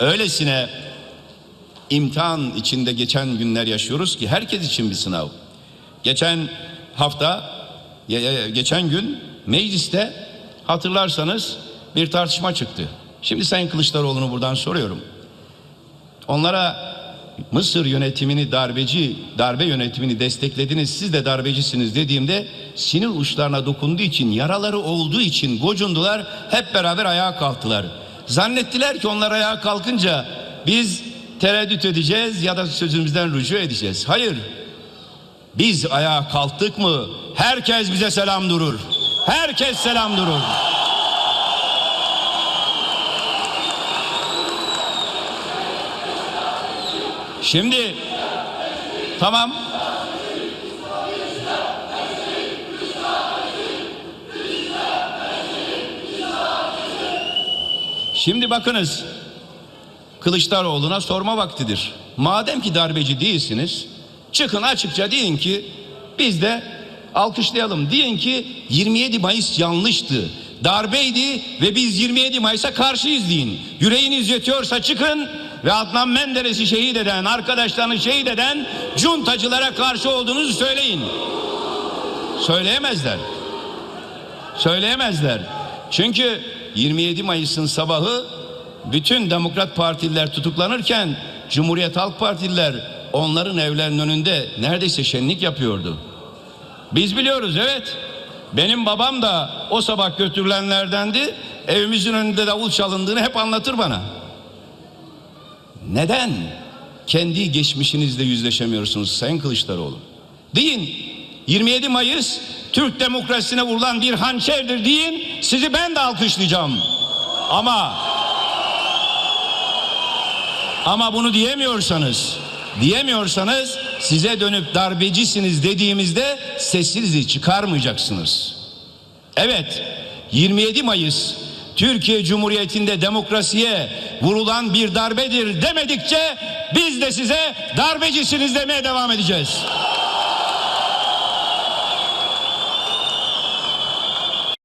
öylesine imtihan içinde geçen günler yaşıyoruz ki herkes için bir sınav. Geçen hafta, geçen gün mecliste hatırlarsanız bir tartışma çıktı. Şimdi Sayın Kılıçdaroğlu'nu buradan soruyorum. Onlara Mısır yönetimini darbeci, darbe yönetimini desteklediniz, siz de darbecisiniz dediğimde sinir uçlarına dokunduğu için, yaraları olduğu için gocundular, hep beraber ayağa kalktılar. Zannettiler ki onlar ayağa kalkınca biz tereddüt edeceğiz ya da sözümüzden rücu edeceğiz. Hayır, biz ayağa kalktık mı herkes bize selam durur. Herkes selam durur. Şimdi tamam. Şimdi bakınız Kılıçdaroğlu'na sorma vaktidir. Madem ki darbeci değilsiniz, çıkın açıkça deyin ki biz de alkışlayalım. Deyin ki 27 Mayıs yanlıştı. Darbeydi ve biz 27 Mayıs'a karşıyız deyin. Yüreğiniz yetiyorsa çıkın ve Adnan Menderes'i şehit eden, arkadaşlarını şehit eden cuntacılara karşı olduğunuzu söyleyin. Söyleyemezler. Söyleyemezler. Çünkü 27 Mayıs'ın sabahı bütün demokrat partiler tutuklanırken Cumhuriyet Halk Partililer onların evlerinin önünde neredeyse şenlik yapıyordu. Biz biliyoruz evet. Benim babam da o sabah götürülenlerdendi. Evimizin önünde davul çalındığını hep anlatır bana. Neden kendi geçmişinizle yüzleşemiyorsunuz Sayın Kılıçdaroğlu? Deyin 27 Mayıs Türk demokrasisine vurulan bir hançerdir deyin sizi ben de alkışlayacağım. Ama ama bunu diyemiyorsanız diyemiyorsanız size dönüp darbecisiniz dediğimizde sesinizi çıkarmayacaksınız. Evet 27 Mayıs Türkiye Cumhuriyeti'nde demokrasiye vurulan bir darbedir demedikçe biz de size darbecisiniz demeye devam edeceğiz.